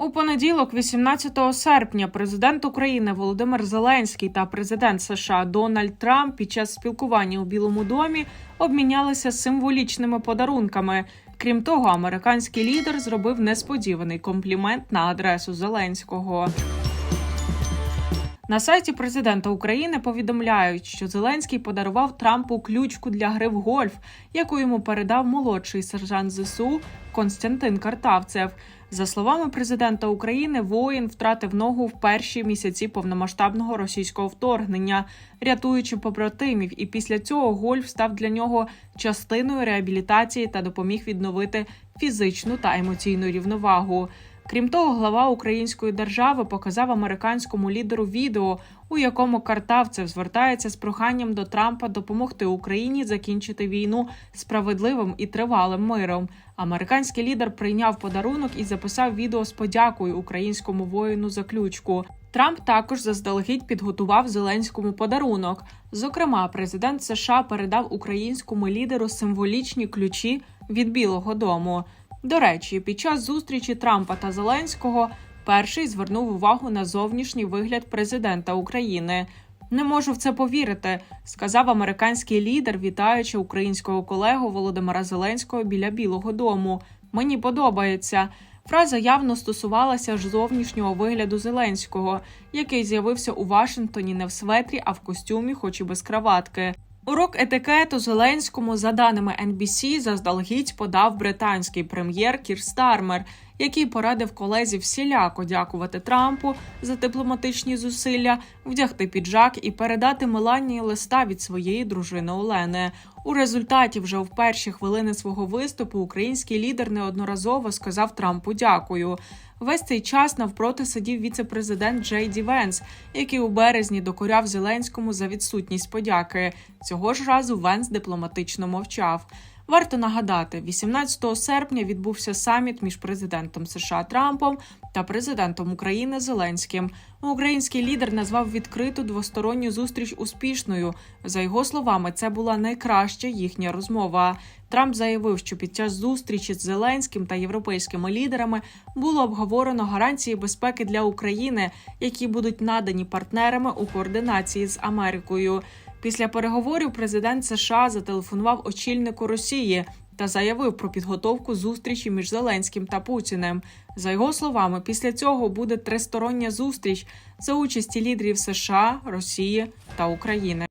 У понеділок, 18 серпня, президент України Володимир Зеленський та президент США Дональд Трамп під час спілкування у Білому домі обмінялися символічними подарунками. Крім того, американський лідер зробив несподіваний комплімент на адресу Зеленського. На сайті президента України повідомляють, що Зеленський подарував Трампу ключку для гри в гольф, яку йому передав молодший сержант ЗСУ Константин Картавцев. За словами президента України, воїн втратив ногу в перші місяці повномасштабного російського вторгнення, рятуючи побратимів, і після цього гольф став для нього частиною реабілітації та допоміг відновити фізичну та емоційну рівновагу. Крім того, глава української держави показав американському лідеру відео, у якому Картавцев звертається з проханням до Трампа допомогти Україні закінчити війну справедливим і тривалим миром. Американський лідер прийняв подарунок і записав відео з подякою українському воїну за ключку. Трамп також заздалегідь підготував Зеленському подарунок. Зокрема, президент США передав українському лідеру символічні ключі від Білого Дому. До речі, під час зустрічі Трампа та Зеленського перший звернув увагу на зовнішній вигляд президента України. Не можу в це повірити, сказав американський лідер, вітаючи українського колегу Володимира Зеленського біля Білого Дому. Мені подобається. Фраза явно стосувалася ж зовнішнього вигляду Зеленського, який з'явився у Вашингтоні не в светрі, а в костюмі, хоч і без краватки. Урок етикету Зеленському, за даними NBC, заздалегідь подав британський прем'єр Кір Стармер, який порадив колезі всіляко дякувати Трампу за дипломатичні зусилля, вдягти піджак і передати Меланії листа від своєї дружини Олени. У результаті, вже в перші хвилини свого виступу, український лідер неодноразово сказав Трампу дякую. Весь цей час навпроти сидів віце-президент Джей Ді Венс, який у березні докоряв Зеленському за відсутність подяки. Цього ж разу Венс дипломатично мовчав. Варто нагадати, 18 серпня відбувся саміт між президентом США Трампом та президентом України Зеленським. Український лідер назвав відкриту двосторонню зустріч успішною. За його словами, це була найкраща їхня розмова. Трамп заявив, що під час зустрічі з Зеленським та європейськими лідерами було обговорено гарантії безпеки для України, які будуть надані партнерами у координації з Америкою. Після переговорів президент США зателефонував очільнику Росії та заявив про підготовку зустрічі між Зеленським та Путіним. За його словами, після цього буде тристороння зустріч за участі лідерів США, Росії та України.